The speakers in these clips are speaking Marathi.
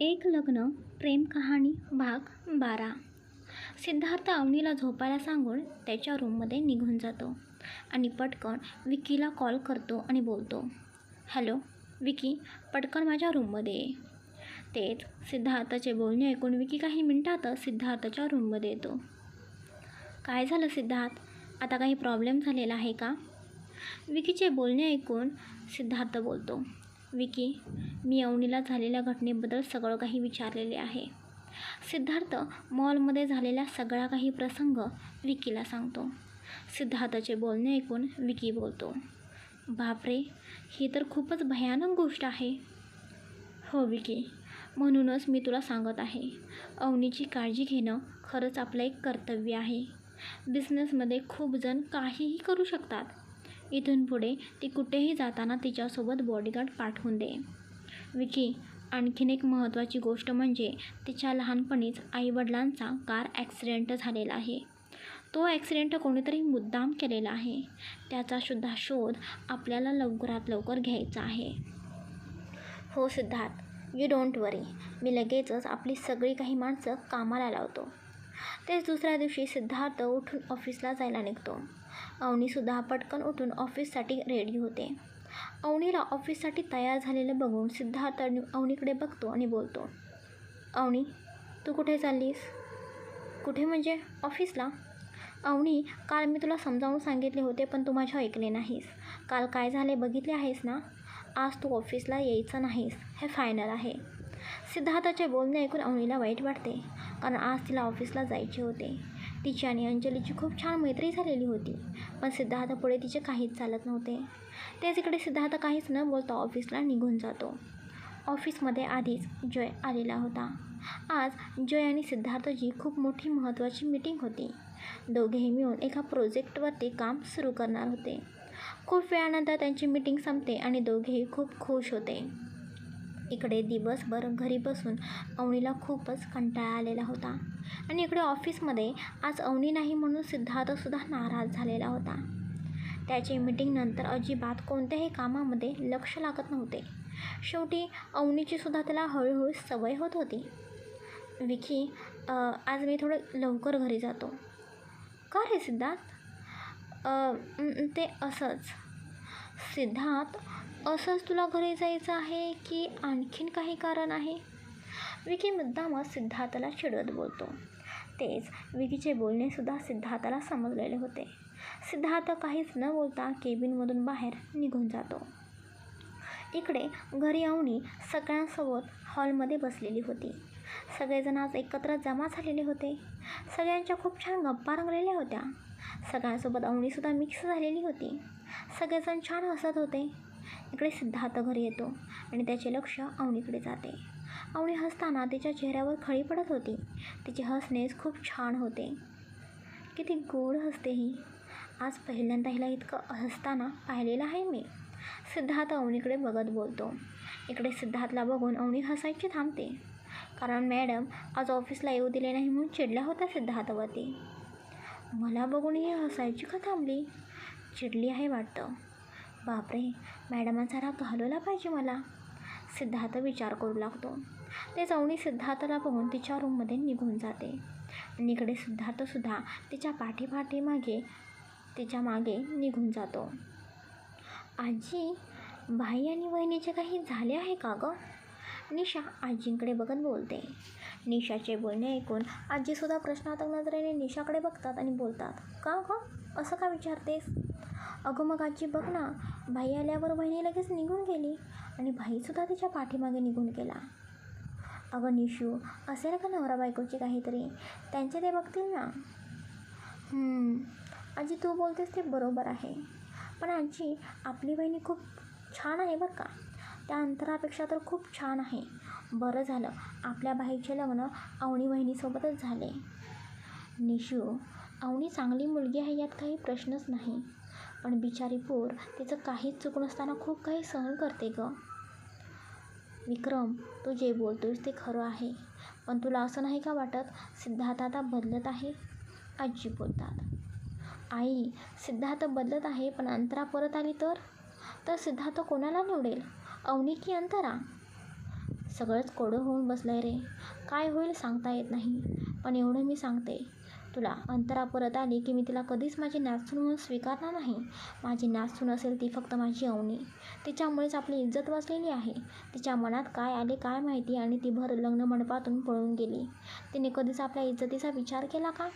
एक लग्न प्रेम कहाणी भाग बारा. सिद्धार्थ अवनीला झोपायला सांगून त्याच्या रूममध्ये निघून जातो आणि पटकन विकीला कॉल करतो आणि बोलतो हॅलो विकी पटकन माझ्या रूममध्ये ये. तेच सिद्धार्थाचे बोलणे ऐकून विकी काही मिनिटातच सिद्धार्थच्या रूममध्ये येतो. काय झालं सिद्धार्थ? आता काही प्रॉब्लेम झालेला आहे का? विकीचे बोलणे ऐकून सिद्धार्थ बोलतो विकी मी अवनीला झालेल्या घटनेबद्दल सगळं काही विचारलेले आहे. सिद्धार्थ मॉलमध्ये झालेला सगळा काही प्रसंग विकीला सांगतो. सिद्धार्थाचे बोलणे ऐकून विकी बोलतो बापरे ही तर खूपच भयानक गोष्ट आहे. हो विकी म्हणूनच मी तुला सांगत आहे. अवनीची काळजी घेणं खरंच आपलं एक कर्तव्य आहे. बिझनेसमध्ये खूप जण काहीही करू शकतात इथून पुढे ती कुठेही जाताना तिच्यासोबत बॉडीगार्ड पाठवून दे. विकी आणखीन एक महत्त्वाची गोष्ट म्हणजे तिच्या लहानपणीच आईवडिलांचा कार ॲक्सिडेंट झालेला आहे. तो ॲक्सिडेंट कोणीतरी मुद्दाम केलेला आहे. त्याचासुद्धा शोध आपल्याला लवकरात लवकर घ्यायचा आहे. हो सिद्धार्थ यू डोंट वरी मी लगेचच आपली सगळी काही माणसं कामाला लावतो. तेच दुसऱ्या दिवशी सिद्धार्थ उठून ऑफिसला जायला निघतो. अवनीसुद्धा पटकन उठून ऑफिससाठी रेडी होते. अवनीला ऑफिससाठी तयार झालेलं बघून सिद्धार्थ अवनीकडे बघतो आणि बोलतो अवनी तू कुठे चाललीस? कुठे म्हणजे ऑफिसला? अवनी काल मी तुला समजावून सांगितले होते पण तू माझ्या ऐकले नाहीस. काल काय झाले बघितले आहेस ना? आज तू ऑफिसला यायचं नाहीस. हे फायनल आहे. सिद्धार्थाचे बोलणे ऐकून अवनीला वाईट वाटते कारण आज तिला ऑफिसला जायचे होते. तिची आणि अंजलीची खूप छान मैत्री झालेली होती पण सिद्धार्थ पुढे तिचे काहीच चालत नव्हते. तेच इकडे सिद्धार्थ काहीच न बोलता ऑफिसला निघून जातो. ऑफिसमध्ये आधीच जय आलेला होता. आज जय आणि सिद्धार्थची खूप मोठी महत्त्वाची मीटिंग होती. दोघेही मिळून एका प्रोजेक्टवरती काम सुरू करणार होते. खूप वेळानंतर त्यांची मीटिंग संपते आणि दोघेही खूप खुश होते. इकडे दिवसभर घरी बसून अवनीला खूपच कंटाळा आलेला होता. आणि इकडे ऑफिसमध्ये आज अवनी नाही म्हणून सिद्धार्थसुद्धा नाराज झालेला होता. त्याची मीटिंगनंतर अजिबात कोणत्याही कामामध्ये लक्ष लागत नव्हते. शेवटी अवनीचीसुद्धा त्याला हळूहळू सवय होत होती. विकी आज मी थोडं लवकर घरी जातो. का रे सिद्धार्थ? ते असंच. सिद्धार्थ असंच तुला घरी जायचं आहे की आणखीन काही कारण आहे? विकी मुद्दामच सिद्धार्थाला चिडवत बोलतो. तेच विकीचे बोलणेसुद्धा सिद्धार्थाला समजलेले होते. सिद्धार्थ काहीच न बोलता केबिनमधून बाहेर निघून जातो. इकडे घरी आवणी सगळ्यांसोबत हॉलमध्ये बसलेली होती. सगळेजण आज एकत्र जमा झालेले होते. सगळ्यांच्या खूप छान गप्पा रंगलेल्या होत्या. सगळ्यांसोबत अवणीसुद्धा मिक्स झालेली होती. सगळेजण छान हसत होते. इकडे सिद्धार्थ घरी येतो आणि त्याचे लक्ष अवनीकडे जाते. अवनी हसताना तिच्या चेहऱ्यावर खळी पडत होती. तिचे हसणेच खूप छान होते. किती गोड हसते ही. आज पहिल्यांदा हिला इतकं हसताना पाहिलेलं आहे मी. सिद्धार्थ अवनीकडे बघत बोलतो. इकडे सिद्धार्थला बघून अवनी हसायची थांबते. कारण मॅडम आज ऑफिसला येऊ दिले नाही म्हणून चिडला होता सिद्धार्थवरती. मला बघून ही हसायची का थांबली? चिडली आहे वाटतं. बापरे मॅडमांचा राग घालवला पाहिजे मला. सिद्धार्थ विचार करू लागतो. ते जाऊनी सिद्धार्थला बघून तिच्या रूममध्ये निघून जाते. निकडे सिद्धार्थसुद्धा तिच्या पाठीपाठीमागे तिच्यामागे निघून जातो. आजी भाई आणि वहिनीचे काही झाले आहे का गं? निशा आजींकडे बघत बोलते. निशाचे बोलणे ऐकून आजीसुद्धा प्रश्नात्मक नजरेने निशाकडे बघतात आणि बोलतात का गं? असं का विचारतेस? अगं मग आजी बघ ना भाई आल्यावर बहिणी लगेच निघून गेली आणि भाईसुद्धा तिच्या पाठीमागे निघून गेला. अगं निशू असेल का नवरा बायकोची काहीतरी? त्यांचे ते बघतील ना. आजी तू बोलतेस ते बरोबर आहे. पण आजी आपली बहिणी खूप छान आहे बरं का? त्या अंतरापेक्षा तर खूप छान आहे. बरं झालं आपल्या बाईचे लग्न अवणी बहिणीसोबतच झाले. निशू अवणी चांगली मुलगी आहे यात काही प्रश्नच नाही. पण बिचारी पोर तिचं काहीच चूक नसताना खूप काही सहन करते गं. विक्रम तू जे बोलतोयस ते खरं आहे पण तुला असं नाही का वाटत सिद्धार्थ आता बदलत आहे? आजी बोलतात. आई सिद्धार्थ बदलत आहे पण अंतरा परत आली तर? तर सिद्धार्थ कोणाला निवडेल? अवनी की अंतरा? सगळंच कोडं होऊन बसलं आहे रे. काय होईल सांगता येत नाही पण एवढं मी सांगते. तुला अंतरा परत आली की मी तिला कधीच माझी नाचून म्हणून स्वीकारणार नाही. माझी नाचून असेल ती फक्त माझी अवनी. तिच्यामुळेच आपली इज्जत वाचलेली आहे. तिच्या मनात काय आले काय माहिती आणि ती भर लग्न मंडपातून पळून गेली. तिने कधीच आपल्या इज्जतीचा विचार केला का?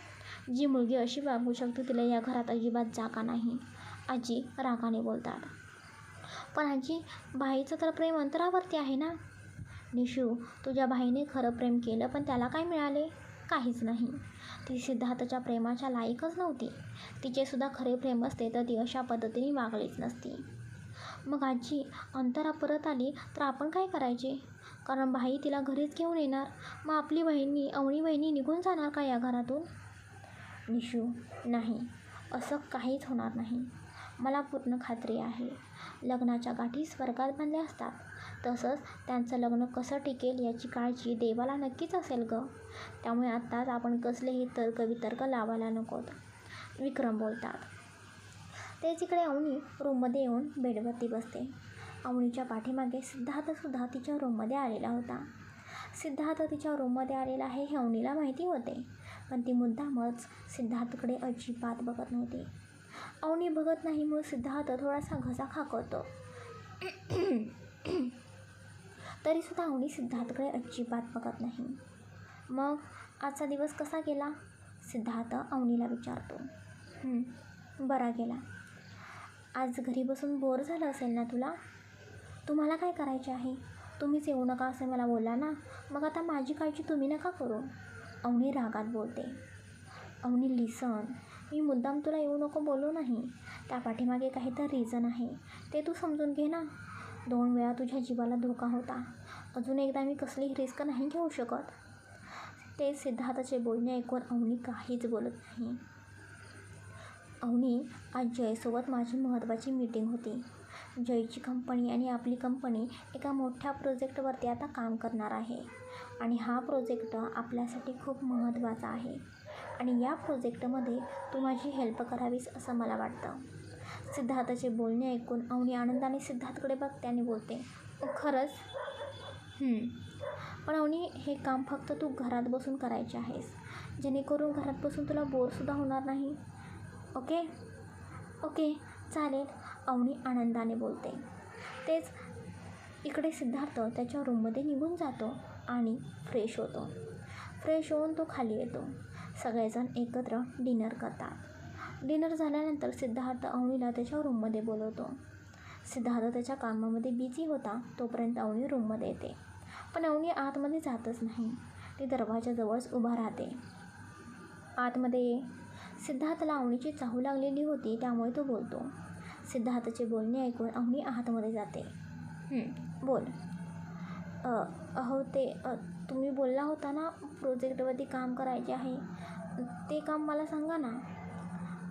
जी मुलगी अशी वागू शकते तिला या घरात अजिबात जागा नाही. आजी रागाने बोलतात. पण आजी बाईचं तर प्रेम अंतरावरती आहे ना? निशू तुझ्या बाईने खरं प्रेम केलं पण त्याला काय मिळाले? काहीच नाही. ती सिद्धार्थच्या प्रेमाच्या लायकच नव्हती. तिचेसुद्धा खरे प्रेम असते तर ती अशा पद्धतीने वागलीच नसती. मग आजी अंतरा परत आली तर आपण काय करायचे? कारण बाई तिला घरीच घेऊन येणार. मग आपली बहिणी अवणी बहिणी निघून जाणार का या घरातून? निशू नाही. असं काहीच होणार नाही. मला पूर्ण खात्री आहे. लग्नाच्या गाठी स्वर्गात बांधल्या असतात. तसंच त्यांचं लग्न कसं टिकेल याची काळजी देवाला नक्कीच असेल गं. त्यामुळे आत्ताच आपण कसलेही तर्कवितर्क लावायला नकोत. विक्रम बोलतात. ते तिकडे अवनी रूममध्ये येऊन बेडवरती बसते. अवनीच्या पाठीमागे सिद्धार्थसुद्धा तिच्या रूममध्ये आलेला होता. सिद्धार्थ तिच्या रूममध्ये आलेला आहे हे अवनीला माहिती होते पण ती मुद्दामच सिद्धार्थकडे अजिबात बघत नव्हती. अवनी बघत नाही म्हणून सिद्धार्थ थोडासा घसा खाकवतो तरीसुद्धा अवनी सिद्धार्थकडे अजिबात बघत नाही. मग आजचा दिवस कसा गेला? सिद्धार्थ अवनीला विचारतो. बरा गेला. आज घरी बसून बोर झालं असेल ना तुला? तुम्हाला काय करायचे आहे? तुम्हीच येऊ नका असं मला बोला ना? मग आता माझी काळजी तुम्ही नका करू. अवनी रागात बोलते. अवनी लिसन मी मुद्दाम तुला येऊ नको बोलू नाही. त्या पाठीमागे काहीतरी रिझन आहे. ते तू समजून घे ना. दोन वेळा तुझ्या जीवाला धोका होता. अजून एकदा मी कसलीही रिस्क नाही घेऊ शकत. ते सिद्धार्थाचे बोलणे ऐकून अवनी काहीच बोलत नाही. अवनी आज जयसोबत माझी महत्त्वाची मीटिंग होती. जयची कंपनी आणि आपली कंपनी एका मोठ्या प्रोजेक्टवरती आता काम करणार आहे. आणि हा प्रोजेक्ट आपल्यासाठी खूप महत्त्वाचा आहे. आणि या प्रोजेक्टमध्ये तू माझी हेल्प करावीस असं मला वाटतं. सिद्धार्थाचे बोलणे ऐकून अवनी आनंदाने सिद्धार्थकडे बघते आणि बोलते "ओ, खरंच? पण अवनी हे काम फक्त तू घरात बसून करायचे आहेस. जेणेकरून घरात बसून तुला बोरसुद्धा होणार नाही. ओके? ओके चालेल. अवनी आनंदाने बोलते. तेच इकडे सिद्धार्थ त्याच्या रूममध्ये निघून जातो आणि फ्रेश होतो. फ्रेश होऊन तो खाली येतो. सगळेजण एकत्र डिनर करतात. डिनर झाल्यानंतर सिद्धार्थ अवनीला त्याच्या रूममध्ये बोलवतो. सिद्धार्थ त्याच्या कामामध्ये बिझी होता तोपर्यंत अवनी रूममध्ये येते. पण अवनी आतमध्ये जातच नाही. ती दरवाजाजवळच उभा राहते. आतमध्ये ये. सिद्धार्थला अवनीची चाहू लागलेली होती त्यामुळे तो बोलतो. सिद्धार्थचे बोलणे ऐकून अवनी आतमध्ये जाते. "हं, बोल. अहो ते तुम्ही बोलला होता ना प्रोजेक्टवरती काम करायचे आहे. ते काम मला सांगा ना.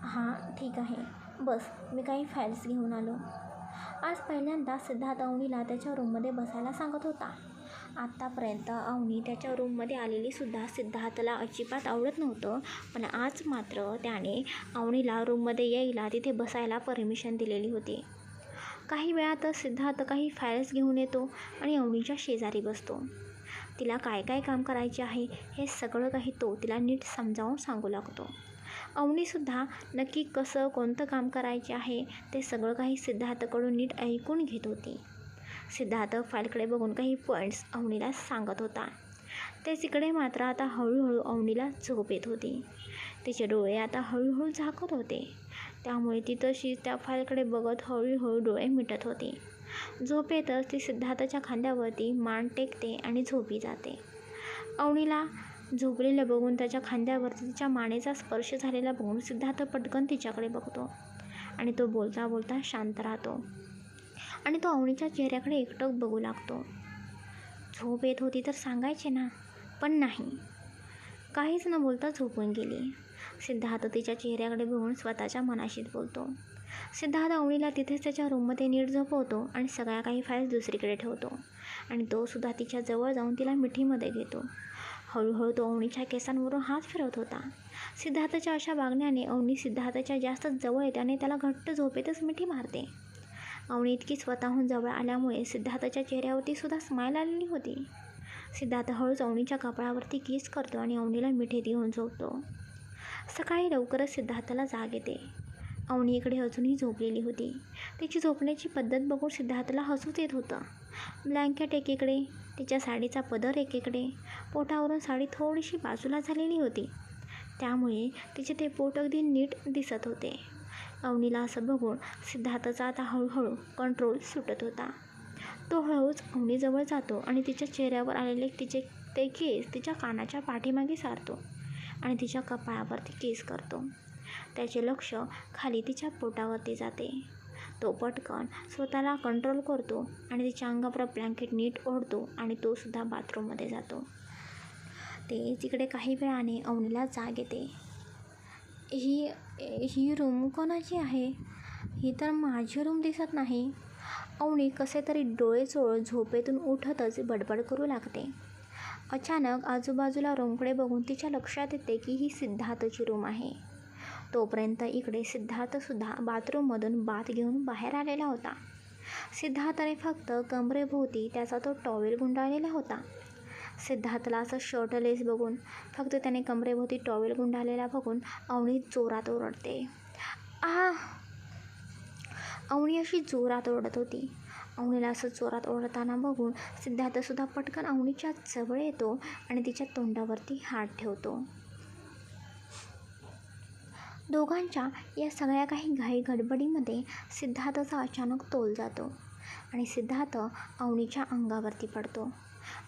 हां ठीक आहे. बस मी काही फाईल्स घेऊन आलो. आज पहिल्यांदा सिद्धार्थ अवनीला त्याच्या रूममध्ये बसायला सांगत होता. आत्तापर्यंत अवनी त्याच्या रूममध्ये आलेलीसुद्धा सिद्धार्थला अजिबात आवडत नव्हतं पण आज मात्र त्याने अवनीला रूममध्ये यायला तिथे बसायला परमिशन दिलेली होती. काही वेळातच सिद्धार्थ काही फाईल्स घेऊन येतो आणि अवनीच्या शेजारी बसतो. तिला काय काय काम करायचे आहे हे सगळं काही तो तिला नीट समजावून सांगू लागतो. अवनीसुद्धा नक्की कसं कोणतं काम करायचे आहे ते सगळं काही सिद्धार्थकडून नीट ऐकून घेत होती. सिद्धार्थ फाईलकडे बघून काही पॉईंट्स अवनीला सांगत होता. ते तिकडे मात्र आता हळूहळू अवनीला झोप येत होती. तिचे डोळे आता हळूहळू झाकत होते. त्यामुळे ती तशी त्या फाईलकडे बघत हळूहळू डोळे मिटत होती. झोप येतच ती सिद्धार्थच्या खांद्यावरती मान टेकते आणि झोपी जाते. अवनीला झोपलेलं बघून त्याच्या खांद्यावरती तिच्या मानेचा स्पर्श झालेला बघून सिद्धार्थ पटकन तिच्याकडे बघतो. आणि तो बोलता बोलता शांत राहतो. आणि तो अवनीच्या चेहऱ्याकडे एकटक बघू लागतो. झोप येत होती तर सांगायचे ना पण नाही. काहीच न बोलता झोपून गेली. सिद्धार्थ तिच्या चेहऱ्याकडे बघून स्वतःच्या मनाशीच बोलतो. सिद्धार्थ अवनीला तिथेच त्याच्या रूममध्ये नीट झोपवतो आणि सगळ्या काही फाईल्स दुसरीकडे ठेवतो. आणि तो सुद्धा तिच्या जवळ जाऊन तिला मिठीमध्ये घेतो. हळूहळू तो अवनीच्या केसांवरून हात फिरवत होता. सिद्धार्थच्या अशा वागण्याने अवनी सिद्धार्थच्या जास्त जवळ येते आणि त्याला घट्ट झोपेतच मिठी मारते. अवनी इतकी स्वतःहून जवळ आल्यामुळे सिद्धार्थच्या चेहऱ्यावरती सुद्धा स्माईल आलेली होती. सिद्धार्थ हळूच अवनीच्या कपाळावरती किस करतो आणि अवनीला मिठी देऊन झोपतो. सकाळी लवकरच सिद्धार्थला जाग येते. अवनी इकडे अजूनही झोपलेली होती. तिची झोपण्याची पद्धत बघून सिद्धार्थला हसूच येत होतं. ब्लँकेट एकीकडे तिच्या साडीचा पदर एकीकडे. पोटावरून साडी थोडीशी बाजूला झालेली होती. त्यामुळे तिचे ते पोट अगदी नीट दिसत होते. अवनीला असं बघून सिद्धार्थचा आता हळूहळू कंट्रोल सुटत होता. तो हळूच अवनीजवळ जातो आणि तिच्या चेहऱ्यावर आलेले तिचे ते केस तिच्या कानाच्या पाठीमागे सारतो आणि तिच्या कपाळावरती केस करतो. त्याचे लक्ष खाली तिच्या पोटावरती जाते. तो पटकन स्वतःला कंट्रोल करतो आणि तिच्या अंगावर ब्लँकेट नीट ओढतो आणि तो सुद्धा बाथरूममध्ये जातो. ते तिकडे काही वेळाने अवनीला जाग येते. ही ही रूम कोणाची आहे? ही तर माझी रूम दिसत नाही. अवनी कसे तरी डोळे चोळ झोपेतून उठतच बडबड करू लागते. अचानक आजूबाजूला रूमकडे बघून तिच्या लक्षात येते की ही सिद्धार्थची रूम आहे. तोपर्यंत इकडे सिद्धार्थसुद्धा बाथरूममधून बाथ घेऊन बाहेर आलेला होता. सिद्धार्थने फक्त कमरेभोवती त्याचा तो टॉवेल गुंडाळलेला होता. सिद्धार्थला असं शर्ट लेस बघून फक्त त्याने कमरेभोवती टॉवेल गुंडाळलेला बघून अवणी जोरात ओरडते. आ अवणी अशी जोरात ओरडत होती. अवणीला असं जोरात ओरडताना बघून सिद्धार्थसुद्धा पटकन अवणीच्या जवळ येतो आणि तिच्या तोंडावरती हात ठेवतो. दोघांच्या या सगळ्या काही घाई गडबडीमध्ये सिद्धार्थचा अचानक तोल जातो आणि सिद्धार्थ अवनीच्या अंगावरती पडतो.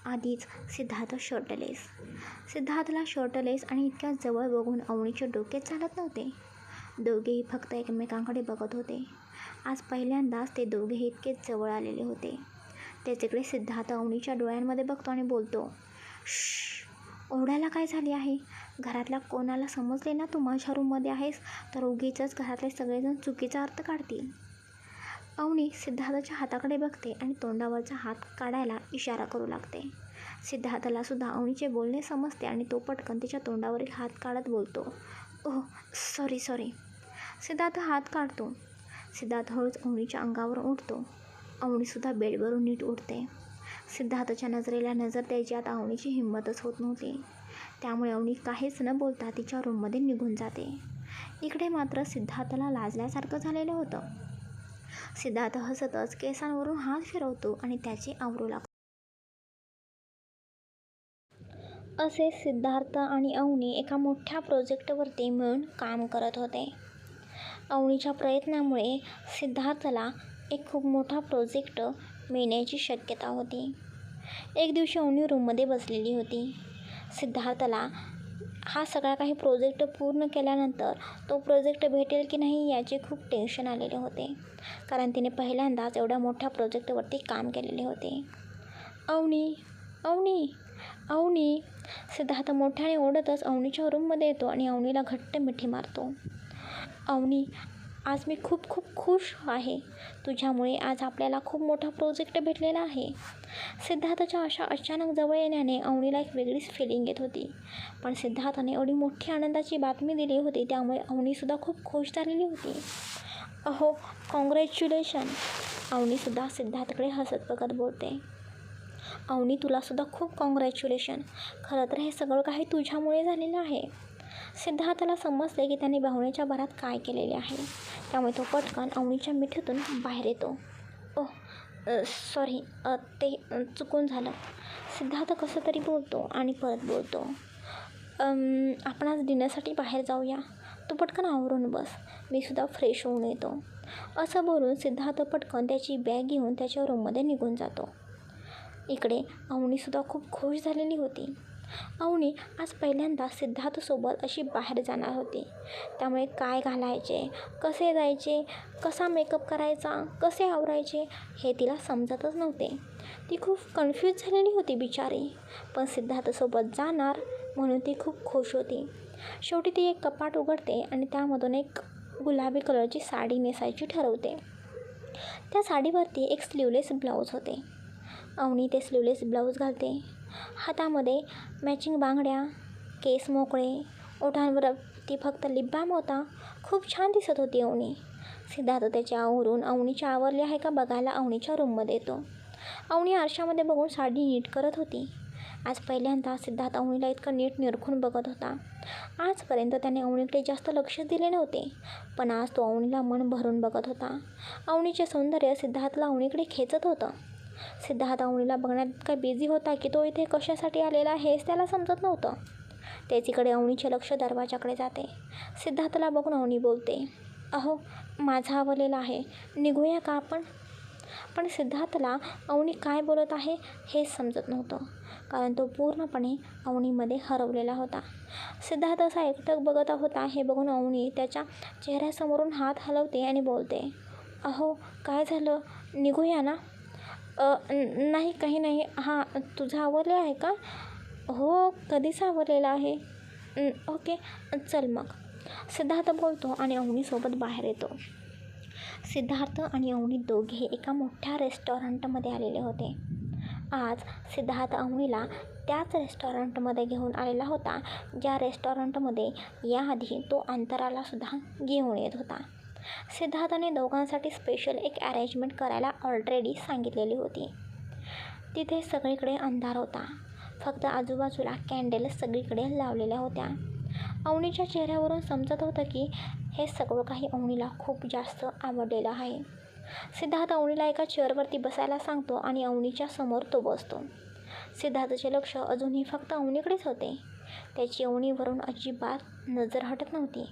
आधीच सिद्धार्थ शर्टलेस सिद्धार्थला शर्टलेस आणि इतक्या जवळ बघून अवनीचे डोके चालत नव्हते. दोघेही फक्त एकमेकांकडे बघत होते. आज पहिल्यांदाच ते दोघेही इतके जवळ आलेले होते. त्याच्याकडे सिद्धार्थ अवनीच्या डोळ्यांमध्ये बघतो आणि बोलतो श ओढायला काय झाली आहे? घरातल्या कोणाला समजले ना तू माझ्या रूममध्ये आहेस तर उगीचंच घरातले सगळेजण चुकीचा अर्थ काढतील. अवनी सिद्धार्थच्या हाताकडे बघते आणि तोंडावरचा हात काढायला इशारा करू लागते. सिद्धार्थाला सुद्धा अवनीचे बोलणे समजते आणि तो पटकन तिच्या तोंडावरील हात काढत बोलतो ओह सॉरी सॉरी सिद्धार्थ हात काढतो. सिद्धार्थ हळूच अवनीच्या अंगावर उठतो अवनीसुद्धा बेडवरून नीट उठते सिद्धार्थच्या नजरेला नजर द्यायची आता अवनीची हिंमतच होत नव्हती. त्यामुळे अवनी काहीच न बोलता तिच्या रूममध्ये निघून जाते. इकडे मात्र सिद्धार्थला लाजल्यासारखं झालेलं होतं. सिद्धार्थ हसतच केसांवरून हात फिरवतो आणि त्याचे आवरू लागतो. असे सिद्धार्थ आणि अवनी एका मोठ्या प्रोजेक्टवरती मिळून काम करत होते. अवनीच्या प्रयत्नामुळे सिद्धार्थला एक खूप मोठा प्रोजेक्ट मिळण्याची शक्यता होती. एक दिवशी अवनी रूममध्ये बसलेली होती. सिद्धार्थला हा सगळा काही प्रोजेक्ट पूर्ण केल्यानंतर तो प्रोजेक्ट भेटेल की नाही याचे खूप टेन्शन आलेले होते. कारण तिने पहिल्यांदाच एवढ्या मोठ्या प्रोजेक्टवरती काम केलेले होते. अवनी अवनी अवनी. सिद्धार्थ मोठ्याने ओढतच अवनीच्या रूममध्ये येतो आणि अवनीला घट्ट मिठी मारतो. अवनी आज मी खूप खूप खुश आहे. तुझ्यामुळे आज आपल्याला खूप मोठा प्रोजेक्ट भेटलेला आहे. सिद्धार्थच्या अशा अचानक जवळ येण्याने अवनीला एक वेगळीच फिलिंग येत होती. पण सिद्धार्थाने एवढी मोठी आनंदाची बातमी दिली होती त्यामुळे अवनीसुद्धा खूप खुश झालेली होती. अहो कॉंग्रॅच्युलेशन अवनीसुद्धा सिद्धार्थकडे हसत बघत बोलते. अवनी तुलासुद्धा खूप कॉंग्रॅच्युलेशन खरं तर हे सगळं काही तुझ्यामुळे झालेलं आहे. सिद्धार्थाला समजले की त्याने भावनेच्या भरात काय केलेले आहे. त्यामुळे तो पटकन अवनीच्या मिठीतून बाहेर येतो. ओह सॉरी ते चुकून झालं. सिद्धार्थ कसं तरी बोलतो आणि परत बोलतो. आपण आज डिनरसाठी बाहेर जाऊया. तू पटकन आवरून बस. मी सुद्धा फ्रेश होऊन येतो. असं बोलून सिद्धार्थ पटकन त्याची बॅग घेऊन त्याच्या रूममध्ये निघून जातो. इकडे अवनीसुद्धा खूप खुश झालेली होती. अवनी आज पहिल्यांदा सिद्धार्थसोबत अशी बाहेर जाणार होती. त्यामुळे काय घालायचे? कसे जायचे? कसा मेकअप करायचा? कसे आवरायचे? हे तिला समजतच नव्हते. ती खूप कन्फ्यूज झालेली होती बिचारी. पण सिद्धार्थसोबत जाणार म्हणून ती खूप खुश होती. शेवटी ती एक कपाट उघडते आणि त्यामधून एक गुलाबी कलरची साडी नेसायची ठरवते. त्या साडीवरती एक स्लीवलेस ब्लाऊज होते. अवनी ते स्लीवलेस ब्लाऊज घालते. हातामध्ये मॅचिंग बांगड्या केस मोकळे ओठांवर ती फक्त लिप होता. खूप छान दिसत होती अवनी. सिद्धार्थ त्याच्या आवरून अवनीच्या आवरली आहे का बघायला अवनीच्या रूममध्ये येतो. अवनी आरशामध्ये बघून साडी नीट करत होती. आज पहिल्यांदा सिद्धार्थ अवनीला इतकं नीट निरखून बघत होता. आजपर्यंत त्याने अवनीकडे जास्त लक्ष दिले नव्हते पण आज तो अवनीला मन भरून बघत होता. अवनीचे सौंदर्य सिद्धार्थला अवनीकडे खेचत होतं. सिद्धार्थ अवनीला बघण्यात इतका बिझी होता की तो इथे कशासाठी आलेला हेच त्याला समजत नव्हतं. त्याचीकडे अवनीचे लक्ष दरवाजाकडे जाते. सिद्धार्थला बघून अवनी बोलते अहो माझा आवलेला आहे. निघूया का आपण? पण सिद्धार्थला अवनी काय बोलत आहे हेच समजत नव्हतं कारण तो पूर्णपणे अवनीमध्ये हरवलेला होता. सिद्धार्थ असा एकटक बघत होता हे बघून अवनी त्याच्या चेहऱ्यासमोरून हात हलवते आणि बोलते अहो काय झालं? निघूया ना? नाही काही नाही. हां तुझं आवडले आहे का? हो कधीच आवडलेलं आहे. ओके. चल मग. सिद्धार्थ बोलतो आणि अवनीसोबत बाहेर येतो. सिद्धार्थ आणि अवनी दोघे एका मोठ्या रेस्टॉरंटमध्ये आलेले होते. आज सिद्धार्थ अवनीला त्याच रेस्टॉरंटमध्ये घेऊन आलेला होता. ज्या रेस्टॉरंटमध्ये याआधी तो अंतरालासुद्धा घेऊन येत होता. सिद्धार्थने दोघांसाठी स्पेशल एक अरेंजमेंट करायला ऑलरेडी सांगितलेली होती. तिथे सगळीकडे अंधार होता. फक्त आजूबाजूला कॅन्डल्स सगळीकडे लावलेल्या होत्या. अवनीच्या चेहऱ्यावरून समजत होतं की हे सगळं काही अवनीला खूप जास्त आवडलेलं आहे. सिद्धार्थ अवनीला एका चेअरवरती बसायला सांगतो आणि अवनीच्या समोर तो बसतो. सिद्धार्थचे लक्ष अजूनही फक्त अवनीकडेच होते. त्याची अवनीवरून अजिबात नजर हटत नव्हती.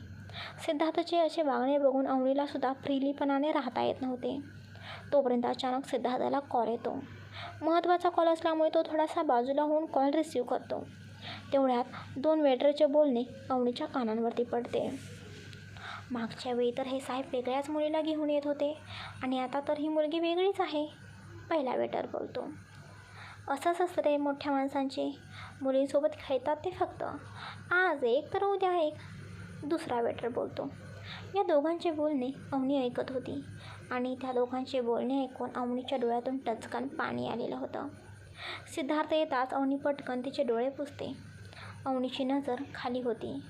सिद्धार्थचे असे वागणे बघून अवनीलासुद्धा फ्रीलीपणाने राहता येत नव्हते. तोपर्यंत अचानक सिद्धार्थाला कॉल येतो. महत्त्वाचा कॉल असल्यामुळे तो थोडासा बाजूला होऊन कॉल रिसीव करतो. तेवढ्यात दोन वेटरचे बोलणे अवनीच्या कानांवरती पडते. मागच्या वेळी तर हे साहेब वेगळ्याच मुलीला घेऊन येत होते आणि आता तर ही मुलगी वेगळीच आहे पहिला वेटर बोलतो. असंच असतं रे मोठ्या माणसांचे मुलींसोबत खेळतात ते फक्त. आज एक तर उद्या एक. दुसरा वेटर बोलतो. या दोघांचे बोलणे अवनी ऐकत होती आणि त्या दोघांचे बोलणे ऐकून अवनीच्या डोळ्यातून टचकन पाणी आलेलं होतं. सिद्धार्थ येताच अवनी पटकन तिचे डोळे पुसते. अवनीची नजर खाली होती.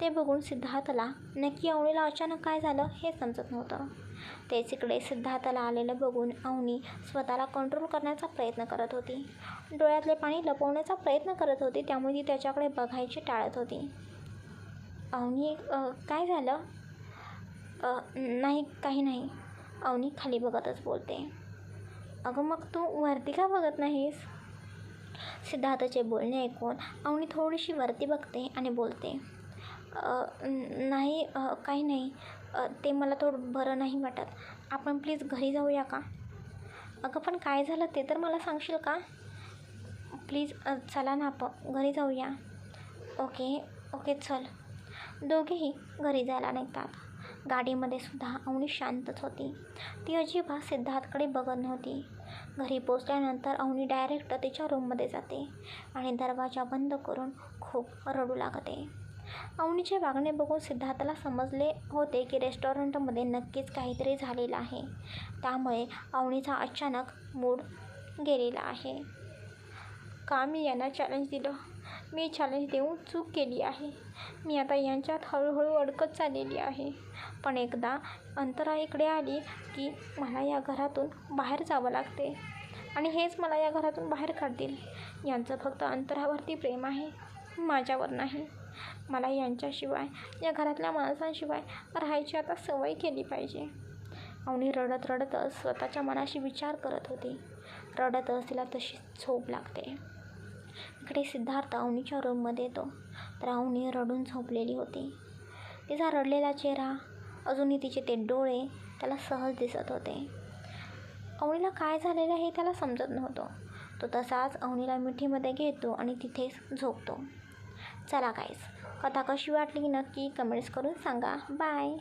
ते बघून सिद्धार्थला नक्की अवनीला अचानक काय झालं हे समजत नव्हतं तेच इकडे सिद्धार्थला आलेलं बघून अवनी स्वतःला कंट्रोल करण्याचा प्रयत्न करत होती. डोळ्यातले पाणी लपवण्याचा प्रयत्न करत होती त्यामुळे ती त्याच्याकडे बघायची टाळत होती. अवनी काय झालं? नाही काही नाही. अवनी खाली बघतच बोलते. अगं मग तू वरती का बघत नाहीस? सिद्धार्थचे बोलणे ऐकून अवनी थोडीशी वरती बघते आणि बोलते नाही काही नाही. ते मला थोडं बरं नाही वाटत. आपण प्लीज घरी जाऊया का? अगं पण काय झालं? ते तर मला सांगशील का? प्लीज चला ना आपण. घरी जाऊया. ओके ओके चल. दोघेही घरी जायला निघतात. गाडीमध्ये सुद्धा अवनी शांतच होती. ती अजिबात सिद्धार्थकडे बघत नव्हती. घरी पोचल्यानंतर अवनी डायरेक्ट तिच्या रूममध्ये जाते आणि दरवाजा बंद करून खूप रडू लागते. अवनीचे वागणे बघून सिद्धार्थला समजले होते की रेस्टॉरंटमध्ये नक्कीच काहीतरी झालेलं आहे. त्यामुळे अवनीचा अचानक मूड गेलेला आहे. का मी यांना चॅलेंज दिलं. मी चॅलेंज देऊन चूक केली आहे. मी आता यांच्यात हळूहळू अडकत चाललेली आहे. पण एकदा अंतरा इकडे आली की मला या घरातून बाहेर जावं लागते. आणि हेच मला या घरातून बाहेर काढतील. यांचं फक्त अंतरावरती प्रेम आहे. माझ्यावर नाही. मला यांच्याशिवाय या घरातल्या माणसांशिवाय राहायची आता सवय केली पाहिजे. अवनी रडत रडतच स्वतःच्या मनाशी विचार करत होती. रडतच तिला तशीच झोप लागते. इकडे सिद्धार्थ अवनीच्या रूममध्ये येतो. तर अवनी रडून झोपलेली होती. तिचा रडलेला चेहरा अजूनही तिचे ते डोळे त्याला सहज दिसत होते. अवनीला काय झालेलं हे त्याला समजत नव्हतं. तो तसाच अवनीला मिठीमध्ये घेतो आणि तिथेच झोपतो. चला काहीच कथा कशी वाटली नक्की कमेंट्स करून सांगा. बाय